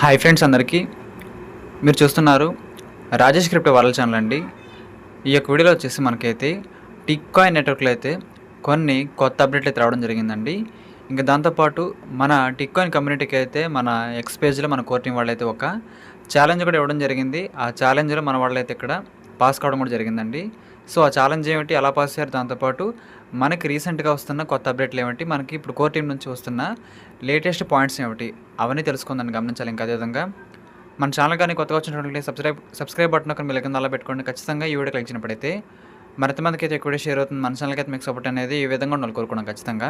Hi friends అందరికీ. మీరు చూస్తున్నారు రాజేష్ క్రిప్టో వరల్డ్ ఛానల్ అండి. ఈ యొక్క వీడియోలో వచ్చేసి మనకైతే టిక్కాయిన్ నెట్వర్క్లో అయితే కొన్ని కొత్త అప్డేట్లు అయితే రావడం జరిగిందండి. ఇంకా దాంతోపాటు మన టిక్కాయిన్ కమ్యూనిటీకి అయితే మన ఎక్స్ పేజ్లో మన కోర్టింగ్ వాళ్ళైతే ఒక ఛాలెంజ్ కూడా ఇవ్వడం జరిగింది. ఆ ఛాలెంజ్లో మన వాళ్ళైతే ఇక్కడ పాస్ కావడం కూడా జరిగిందండి. సో ఆ ఛాలెంజ్ ఏమిటి అలా పాస్ అయ్యారు దాంతోపాటు మనకి రీసెంట్గా వస్తున్న కొత్త అప్డేట్లు ఏమిటి? మనకి ఇప్పుడు కోర్ టీం నుంచి వస్తున్న లేటెస్ట్ పాయింట్స్ ఏమిటి? అవన్నీ తెలుసుకుందని గమనించాలి ఇంకా అదేవిధంగా మన ఛానల్ కానీ కొత్తగా వచ్చినటువంటి సబ్స్క్రైబ్ సబ్స్క్రైబ్ బటన్ ఒక మీరు అలా పెట్టుకోండి. ఖచ్చితంగా ఈ వీడియో క్లిక్ చేసినప్పుడైతే మరింతమందికి అయితే ఎక్కువ షేర్ అవుతుంది. మన ఛానల్కి అయితే మీకు సపోర్ట్ అనేది ఈ విధంగా ఉండాలి కోరుకున్నాం ఖచ్చితంగా.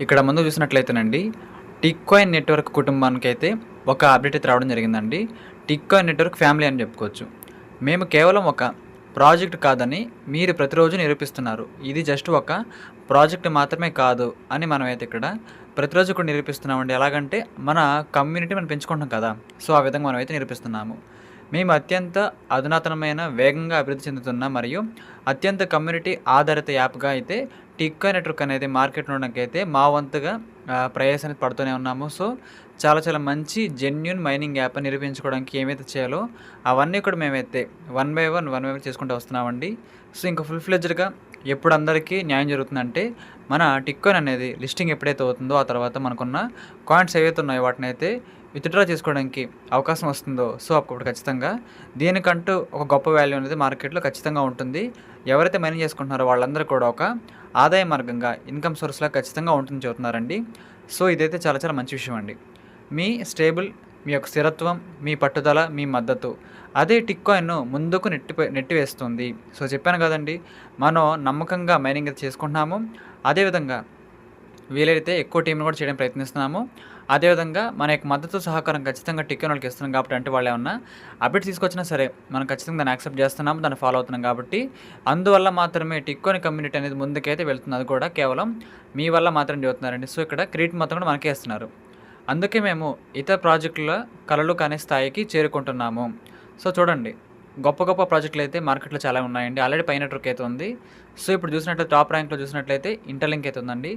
ఇక్కడ ముందు చూసినట్లయితేనండి టిక్కాయిన్ నెట్వర్క్ కుటుంబానికి అయితే ఒక అప్డేట్ అయితే రావడం జరిగిందండి. టిక్కాయిన్ నెట్వర్క్ ఫ్యామిలీ అని చెప్పుకోవచ్చు. మేము కేవలం ఒక ప్రాజెక్ట్ కాదని మీరు ప్రతిరోజు నిరూపిస్తున్నారు. ఇది జస్ట్ ఒక ప్రాజెక్ట్ మాత్రమే కాదు అని మనమైతే ఇక్కడ ప్రతిరోజు కూడా నిరూపిస్తున్నామండి. ఎలాగంటే మన కమ్యూనిటీ మనం పెంచుకుంటాం కదా. సో ఆ విధంగా మనమైతే నిరూపిస్తున్నాము. మేము అత్యంత అధునాతనమైన వేగంగా అభివృద్ధి చెందుతున్న మరియు అత్యంత కమ్యూనిటీ ఆధారిత యాప్గా అయితే టిక్కో నెట్వర్క్ అనేది మార్కెట్లో అయితే మా వంతుగా ఆ, పడుతూనే ఉన్నాము. సో చాలా చాలా మంచి జెన్యున్ మైనింగ్ యాప్ నిరూపించుకోవడానికి ఏమైతే చేయాలో అవన్నీ కూడా మేమైతే one by one one by one చేసుకుంటూ వస్తున్నామండి. సో ఇంకా ఫుల్ ఫ్లెజ్డ్గా ఎప్పుడు అందరికీ న్యాయం జరుగుతుందంటే మన టిక్కోన్ అనేది లిస్టింగ్ ఎప్పుడైతే అవుతుందో ఆ తర్వాత మనకున్న కాయిన్స్ ఏవైతే ఉన్నాయో వాటిని అయితే విత్డ్రా చేసుకోవడానికి అవకాశం వస్తుందో సో అప్పుడు ఖచ్చితంగా దీనికంటూ ఒక గొప్ప వాల్యూ అనేది మార్కెట్లో ఖచ్చితంగా ఉంటుంది. ఎవరైతే మైనింగ్ చేసుకుంటున్నారో వాళ్ళందరూ కూడా ఒక ఆదాయ మార్గంగా ఇన్కమ్ సోర్స్లా ఖచ్చితంగా ఉంటుంది చెబుతున్నారండి. సో ఇదైతే చాలా చాలా మంచి విషయం అండి. మీ స్టేబుల్ మీ యొక్క స్థిరత్వం మీ పట్టుదల మీ మద్దతు. అదే టిక్ కాయిన్ను ముందుకు నెట్టి నెట్టివేస్తుంది. సో చెప్పాను కదండి మనం నమ్మకంగా మైనింగ్ అయితే చేసుకుంటున్నాము. అదేవిధంగా వీలైతే ఎక్కువ టీంను కూడా చేయడం ప్రయత్నిస్తున్నాము. అదేవిధంగా మన యొక్క మద్దతు సహకారం ఖచ్చితంగా టిక్కెన్ వాళ్ళకి ఇస్తున్నాం కాబట్టి అంటే వాళ్ళు ఏమన్నా అప్డేట్ తీసుకొచ్చినా సరే మనం ఖచ్చితంగా దాన్ని యాక్సెప్ట్ చేస్తున్నాము దాన్ని ఫాలో అవుతున్నాం కాబట్టి. అందువల్ల మాత్రమే టిక్కోని కమ్యూనిటీ అనేది ముందుకైతే వెళ్తుంది అది కూడా కేవలం మీ వల్ల మాత్రం చెబుతున్నారండి సో ఇక్కడ క్రెడిట్ మొత్తం కూడా మనకే ఇస్తున్నారు. అందుకే మేము ఇతర ప్రాజెక్టుల కళలు కాని స్థాయికి చేరుకుంటున్నాము. సో చూడండి గొప్ప గొప్ప ప్రాజెక్టులు అయితే మార్కెట్లో చాలా ఉన్నాయండి. ఆల్రెడీ పైన నెట్వర్క్ అయితే ఉంది. సో ఇప్పుడు చూసినట్లయితే టాప్ ర్యాంక్లో చూసినట్లయితే ఇంటర్లింక్ అయితే ఉందండి.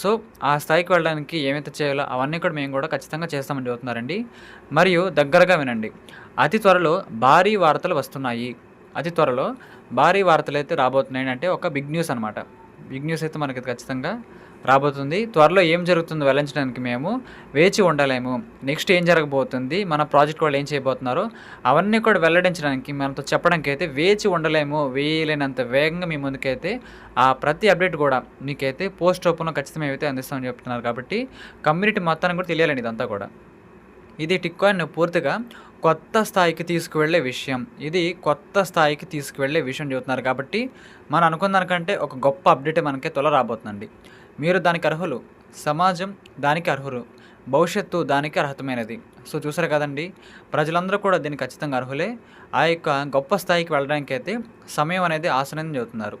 సో ఆ స్థాయికి వెళ్ళడానికి ఏమైతే చేయాలో అవన్నీ కూడా మేము కూడా ఖచ్చితంగా చేస్తామని చెబుతున్నారండి. మరియు దగ్గరగా వినండి అతి త్వరలో భారీ వార్తలు వస్తున్నాయి. అతి త్వరలో భారీ వార్తలు అయితే రాబోతున్నాయి అంటే ఒక బిగ్ న్యూస్ అనమాట బిగ్ న్యూస్ అయితే మనకి ఖచ్చితంగా రాబోతుంది. త్వరలో ఏం జరుగుతుందో వెల్లించడానికి మేము వేచి ఉండలేము. నెక్స్ట్ ఏం జరగబోతుంది? మన ప్రాజెక్ట్ వాళ్ళు ఏం చేయబోతున్నారో అవన్నీ కూడా వెల్లడించడానికి మనతో చెప్పడానికి అయితే వేచి ఉండలేము. వేయలేనంత వేగంగా మీ ముందుకైతే ఆ ప్రతి అప్డేట్ కూడా మీకైతే పోస్ట్ రూపంలో ఖచ్చితంగా అయితే అందిస్తామని చెప్తున్నారు కాబట్టి కమ్యూనిటీ మొత్తానికి కూడా తెలియాలండి ఇదంతా కూడా. ఇది టిక్కాయిన్ పూర్తిగా కొత్త స్థాయికి తీసుకువెళ్ళే విషయం. ఇది కొత్త స్థాయికి తీసుకువెళ్ళే విషయం చెబుతున్నారు కాబట్టి మనం అనుకున్న దానికంటే ఒక గొప్ప అప్డేట్ మనకి తొల రాబోతుందండి. మీరు దానికి అర్హులు. సమాజం దానికి అర్హులు. భవిష్యత్తు దానికి అర్హతమైనది. సో చూసారు కదండి? ప్రజలందరూ కూడా దీనికి ఖచ్చితంగా అర్హులే. ఆ యొక్క గొప్ప స్థాయికి వెళ్ళడానికి అయితే సమయం అనేది ఆసనం చెబుతున్నారు.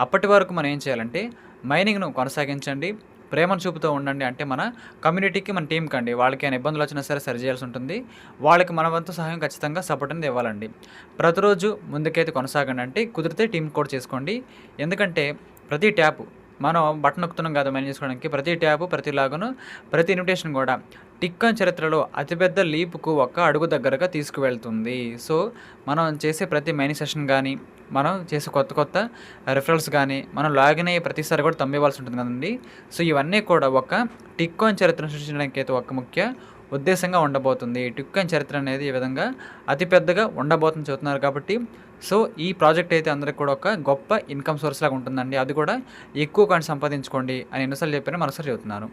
అప్పటి వరకు మనం ఏం చేయాలంటే మైనింగ్ను కొనసాగించండి. ప్రేమను చూపుతూ ఉండండి. అంటే మన కమ్యూనిటీకి మన టీంకి అండి. వాళ్ళకి ఏమైనా ఇబ్బందులు వచ్చినా సరే సరి చేయాల్సి ఉంటుంది. వాళ్ళకి మన వంతు సహాయం ఖచ్చితంగా సపోర్ట్ అనేది ఇవ్వాలండి. ప్రతిరోజు ముందుకైతే కొనసాగండి అంటే కుదిరితే టీం కూడా చేసుకోండి. ఎందుకంటే ప్రతి ట్యాప్ మనం బటన్ నొక్కుతున్నాం కదా మేనేజ్ చేసుకోవడానికి. ప్రతి ట్యాబ్ ప్రతి లాగును ప్రతి ఇన్విటేషన్ కూడా టిక్కన్ చరిత్రలో అతిపెద్ద లీపుకు ఒక అడుగు దగ్గరగా తీసుకువెళ్తుంది. సో మనం చేసే ప్రతి మైనింగ్ సెషన్ కానీ మనం చేసే కొత్త కొత్త రిఫరల్స్ కానీ మనం లాగిన్ అయ్యే ప్రతిసారి కూడా తమ్మివ్వాల్సి ఉంటుంది కదండి. సో ఇవన్నీ కూడా ఒక టిక్కోన్ చరిత్రను సృష్టించడానికి అయితే ఒక ముఖ్య ఉద్దేశంగా ఉండబోతుంది. టిక్కోన్ చరిత్ర అనేది ఈ విధంగా అతిపెద్దగా ఉండబోతుంది చెబుతున్నారు కాబట్టి సో ఈ ప్రాజెక్ట్ అయితే అందరికి కూడా ఒక గొప్ప ఇన్కమ్ సోర్స్ లాగా ఉంటుందండి. అది కూడా ఎక్కువ కానీ సంపాదించుకోండి అని ఎన్నోసార్లు చెప్పిన మరోసారి చెబుతున్నాను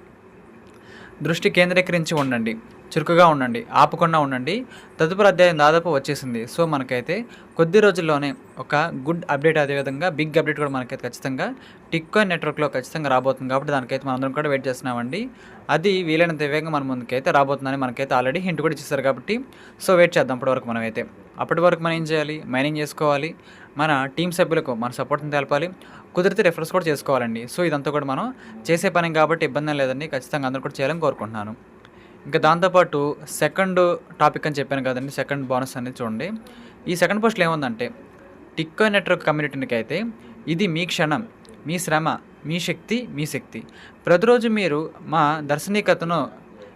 దృష్టి కేంద్రీకరించి ఉండండి. చురుకుగా ఉండండి ఆపకుండా ఉండండి. తదుపరి అధ్యాయం దాదాపు వచ్చేసింది. సో మనకైతే కొద్ది రోజుల్లోనే ఒక గుడ్ అప్డేట్ అదేవిధంగా బిగ్ అప్డేట్ కూడా మనకైతే ఖచ్చితంగా టిక్కాయిన్ నెట్వర్క్లో ఖచ్చితంగా రాబోతుంది కాబట్టి దానికైతే మనందరం కూడా వెయిట్ చేస్తున్నామండి. అది వీలైనంత వేగంగా మన ముందుకైతే రాబోతుందని మనకైతే ఆల్రెడీ హింట్ కూడా ఇచ్చేస్తారు కాబట్టి సో వెయిట్ చేద్దాం అప్పటి వరకు మనమైతే. అప్పటి వరకు మనం ఏం చేయాలి? మైనింగ్ చేసుకోవాలి. మన టీం సభ్యులకు మన సపోర్ట్ని తెలపాలి. కుదిరితే రెఫరెన్స్ కూడా చేసుకోవాలండి. సో ఇదంతా కూడా మనం చేసే పని కాబట్టి ఇబ్బంది లేదండి. ఖచ్చితంగా అందరూ కూడా చేయాలని కోరుకుంటున్నాను. ఇంకా దాంతోపాటు సెకండ్ టాపిక్ అని చెప్పాను కదండి సెకండ్ బోనస్ అనేది చూడండి. ఈ సెకండ్ పోస్ట్లో ఏముందంటే టిక్కో నెట్వర్క్ కమ్యూనిటీకి అయితే ఇది మీ క్షణం మీ శ్రమ మీ శక్తి మీ శక్తి. ప్రతిరోజు మీరు మా దర్శనీకతను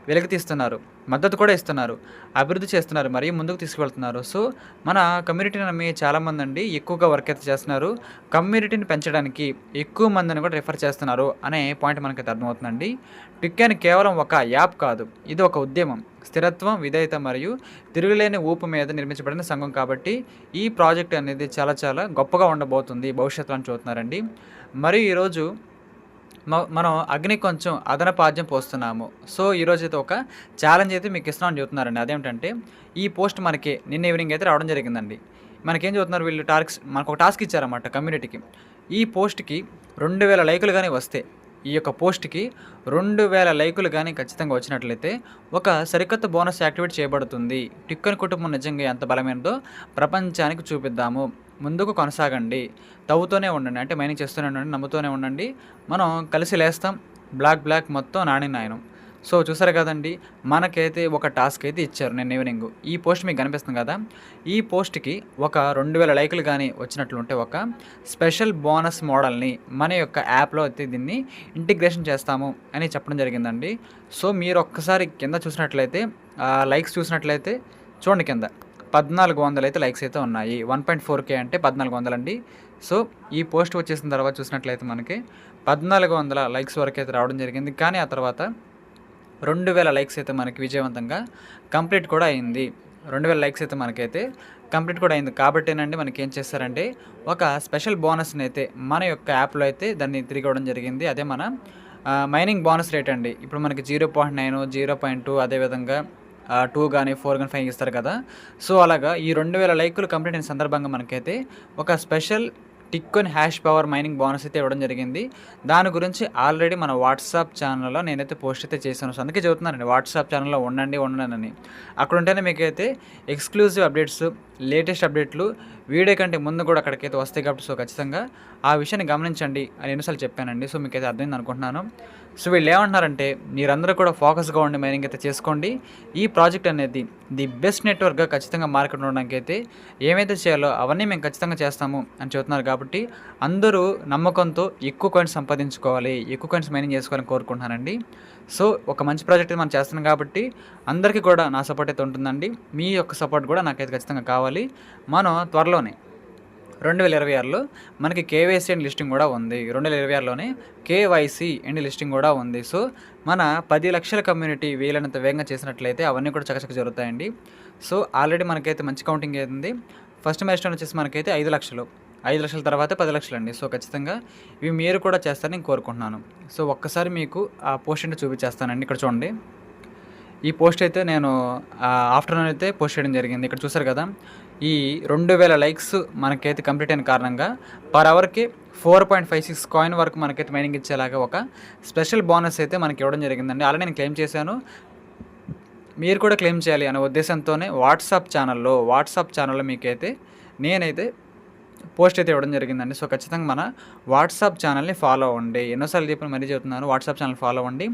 వెలికితీస్తున్నారు. మద్దతు కూడా ఇస్తున్నారు అభివృద్ధి చేస్తున్నారు మరియు ముందుకు తీసుకువెళ్తున్నారు. సో మన కమ్యూనిటీని నమ్మి చాలామంది అండి ఎక్కువగా వర్క్ అయితే చేస్తున్నారు. కమ్యూనిటీని పెంచడానికి ఎక్కువ మందిని కూడా రిఫర్ చేస్తున్నారు అనే పాయింట్ మనకైతే అర్థమవుతుందండి. టిక్కెన్ కేవలం ఒక యాప్ కాదు ఇది ఒక ఉద్యమం. స్థిరత్వం విధేయత మరియు తిరుగులేని ఊపు మీద నిర్మించబడిన సంఘం కాబట్టి ఈ ప్రాజెక్ట్ అనేది చాలా చాలా గొప్పగా ఉండబోతుంది భవిష్యత్తులో అని చూస్తున్నారండి. మరియు ఈరోజు మనం అగ్ని కొంచెం అదనపాద్యం పోస్తున్నాము. సో ఈరోజు అయితే ఒక ఛాలెంజ్ అయితే మీకు ఇస్తున్నామని చెబుతున్నారండి. అదేమిటంటే ఈ పోస్ట్ మనకి నిన్న ఈవినింగ్ అయితే రావడం జరిగిందండి. మనకేం చెబుతున్నారు వీళ్ళు? టాస్క్ మనకు ఒక టాస్క్ ఇచ్చారన్నమాట కమ్యూనిటీకి ఈ పోస్ట్కి రెండు వేల లైకులు కానీ వస్తే ఈ యొక్క పోస్ట్కి రెండు వేల లైకులు కానీ ఖచ్చితంగా వచ్చినట్లయితే ఒక సరికొత్త బోనస్ యాక్టివేట్ చేయబడుతుంది. టిక్కన్ కుటుంబం నిజంగా ఎంత బలమైనదో ప్రపంచానికి చూపిద్దాము. ముందుకు కొనసాగండి. తవ్వుతూనే ఉండండి. అంటే మైనింగ్ చేస్తూనే ఉండండి నమ్ముతూనే ఉండండి. మనం కలిసి లేస్తాం. బ్లాక్ బ్లాక్ మొత్తం నాని నాయనం. సో చూసారు కదండి మనకైతే ఒక టాస్క్ అయితే ఇచ్చారు నేను ఈవినింగ్ ఈ పోస్ట్ మీకు కనిపిస్తుంది కదా? ఈ పోస్ట్కి ఒక రెండు వేల లైకులు కానీ వచ్చినట్లుంటే ఒక స్పెషల్ బోనస్ మోడల్ని మన యొక్క యాప్లో అయితే దీన్ని ఇంటిగ్రేషన్ చేస్తాము అని చెప్పడం జరిగిందండి. సో మీరు ఒక్కసారి కింద చూసినట్లయితే లైక్స్ చూసినట్లయితే చూడండి కింద. పద్నాలుగు వందలు అయితే లైక్స్ అయితే ఉన్నాయి. వన్ పాయింట్ ఫోర్ కే అంటే పద్నాలుగు వందలు అండి సో ఈ పోస్ట్ వచ్చేసిన తర్వాత చూసినట్లయితే మనకి పద్నాలుగు వందల లైక్స్ వరకు అయితే రావడం జరిగింది. కానీ ఆ తర్వాత రెండు వేల లైక్స్ అయితే మనకి విజయవంతంగా కంప్లీట్ కూడా అయింది. రెండు వేల లైక్స్ అయితే మనకైతే కంప్లీట్ కూడా అయింది. కాబట్టేనండి మనకి ఏం చేస్తారంటే ఒక స్పెషల్ బోనస్ని అయితే మన యొక్క యాప్లో అయితే దాన్ని తిరిగి ఇవ్వడం జరిగింది. అదే మన మైనింగ్ బోనస్ రేట్ అండి ఇప్పుడు మనకి zero point nine zero point two అదేవిధంగా టూ కానీ ఫోర్ కానీ ఫైవ్ ఇస్తారు కదా. సో అలాగా ఈ రెండు వేల లైకులు కంప్లీట్ అయిన సందర్భంగా మనకైతే ఒక స్పెషల్ టిక్కొన్ హ్యాష్ పవర్ మైనింగ్ బోనస్ అయితే ఇవ్వడం జరిగింది. దాని గురించి ఆల్రెడీ మన వాట్సాప్ ఛానల్లో నేనైతే పోస్ట్ అయితే చేశాను. సో అందుకే చెబుతున్నానండి వాట్సాప్ ఛానల్లో ఉండండి ఉండండి అని అక్కడ ఉంటేనే మీకైతే ఎక్స్క్లూజివ్ అప్డేట్స్ లేటెస్ట్ అప్డేట్లు వీడియో కంటే ముందు కూడా అక్కడికైతే వస్తాయి కాబట్టి సో ఖచ్చితంగా ఆ విషయాన్ని గమనించండి అని ఎన్నిసార్లు చెప్పానండి. సో మీకైతే అర్థమైంది అనుకుంటున్నాను. సో వీళ్ళు ఏమంటున్నారంటే మీరందరూ కూడా ఫోకస్గా ఉండి మైనింగ్ అయితే చేసుకోండి. ఈ ప్రాజెక్ట్ అనేది ది బెస్ట్ నెట్వర్క్గా ఖచ్చితంగా మార్కెట్ ఉండడానికి అయితే ఏమైతే చేయాలో అవన్నీ మేము ఖచ్చితంగా చేస్తాము అని చెబుతున్నారు కాబట్టి అందరూ నమ్మకంతో ఎక్కువ కాయిన్స్ సంపాదించుకోవాలి ఎక్కువ కాయిన్స్ మైనింగ్ చేసుకోవాలని కోరుకుంటున్నానండి. సో ఒక మంచి ప్రాజెక్ట్ మనం చేస్తున్నాం కాబట్టి అందరికీ కూడా నా సపోర్ట్ అయితే ఉంటుందండి. మీ యొక్క సపోర్ట్ కూడా నాకైతే ఖచ్చితంగా కావాలి. మనం త్వరలోనే రెండు వేల ఇరవై ఆరులో మనకి కేవైసీ అండ్ లిస్టింగ్ కూడా ఉంది. రెండు వేల ఇరవై ఆరులోనే కేవైసీ అండ్ లిస్టింగ్ కూడా ఉంది. సో మన పది లక్షల కమ్యూనిటీ వీలైనంత వేగంగా చేసినట్లయితే అవన్నీ కూడా చకచక జరుగుతాయండి. సో ఆల్రెడీ మనకైతే మంచి కౌంటింగ్ అయింది. ఫస్ట్ మ్యాచ్ వచ్చేసి మనకైతే ఐదు లక్షలు. ఐదు లక్షల తర్వాత పది లక్షలు అండి సో ఖచ్చితంగా ఇవి మీరు కూడా చేస్తారని నేను కోరుకుంటున్నాను. సో ఒక్కసారి మీకు ఆ పోస్ట్ ఏంటో చూపించేస్తానండి. ఇక్కడ చూడండి. ఈ పోస్ట్ అయితే నేను ఆఫ్టర్నూన్ అయితే పోస్ట్ చేయడం జరిగింది. ఇక్కడ చూసారు కదా. ఈ రెండు వేల లైక్స్ మనకైతే కంప్లీట్ అయిన కారణంగా per అవర్కి four point five six coin వరకు మనకైతే మైనింగ్ ఇచ్చేలాగా ఒక స్పెషల్ బోనస్ అయితే మనకి ఇవ్వడం జరిగిందండి. అలా నేను క్లెయిమ్ చేశాను. మీరు కూడా క్లెయిమ్ చేయాలి అనే ఉద్దేశంతోనే వాట్సాప్ ఛానల్లో వాట్సాప్ ఛానల్లో మీకైతే నేనైతే పోస్ట్ అయితే ఇవ్వడం జరిగిందండి. సో ఖచ్చితంగా మన వాట్సాప్ ఛానల్ని ఫాలో అవ్వండి. ఎన్నోసార్లు చెప్పిన మరీ చెబుతున్నాను వాట్సాప్ ఛానల్ ఫాలో అవ్వండి.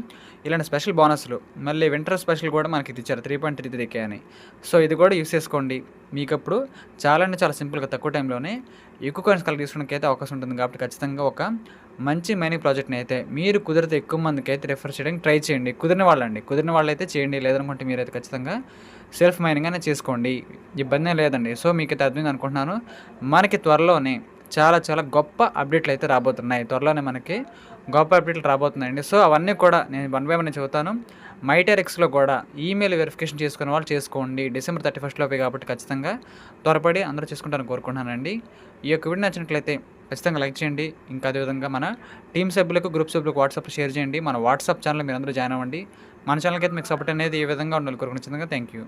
ఇలాంటి స్పెషల్ బోనస్లు మళ్ళీ వింటర్ స్పెషల్ కూడా మనకి ఇచ్చారు త్రీ పాయింట్ త్రీ త్రీకే అని సో ఇది కూడా యూస్ చేసుకోండి. మీకు అప్పుడు చాలా అంటే చాలా సింపుల్గా తక్కువ టైంలోనే ఎక్కువ కాయిన్స్ కలెక్ట్ చేసుకోవడానికి అయితే అవకాశం ఉంటుంది. కాబట్టి ఖచ్చితంగా ఒక మంచి మైనింగ్ ప్రాజెక్ట్ని అయితే మీరు కుదిరితే ఎక్కువ మందికి అయితే రిఫర్ చేయడానికి ట్రై చేయండి. కుదిరిన వాళ్ళండి. కుదిరిన వాళ్ళైతే చేయండి. లేదనుకుంటే మీరైతే ఖచ్చితంగా సెల్ఫ్ మైనింగ్ అనేది చేసుకోండి. ఇబ్బంది లేదండి. సో మీకు అయితే అర్థమైంది అనుకుంటున్నాను. మనకి త్వరలోనే చాలా చాలా గొప్ప అప్డేట్లు అయితే రాబోతున్నాయి. త్వరలోనే మనకి గొప్ప అప్డేట్లు రాబోతున్నాయండి. సో అవన్నీ కూడా నేను వన్ బై వన్ చెబుతాను. మైటెరెక్స్లో కూడా ఈమెయిల్ వెరిఫికేషన్ చేసుకునే వాళ్ళు చేసుకోండి. డిసెంబర్ థర్టీ ఫస్ట్లోపే కాబట్టి ఖచ్చితంగా త్వరపడి అందరూ చేసుకుంటారని కోరుకుంటున్నానండి. ఈ యొక్క వీడియో నచ్చినట్లయితే ఖచ్చితంగా లైక్ చేయండి. ఇంకా అదేవిధంగా మన టీమ్ సభ్యులకు గ్రూప్ సభ్యులకు వాట్సాప్ షేర్ చేయండి. మన వాట్సాప్ ఛానల్ మీరు అందరూ జాయిన్ అవ్వండి. మన ఛానల్కి అయితే మీకు సపోర్ట్ అనేది ఏ విధంగా ఉండాలి. కోరుకున్న థ్యాంక్ యూ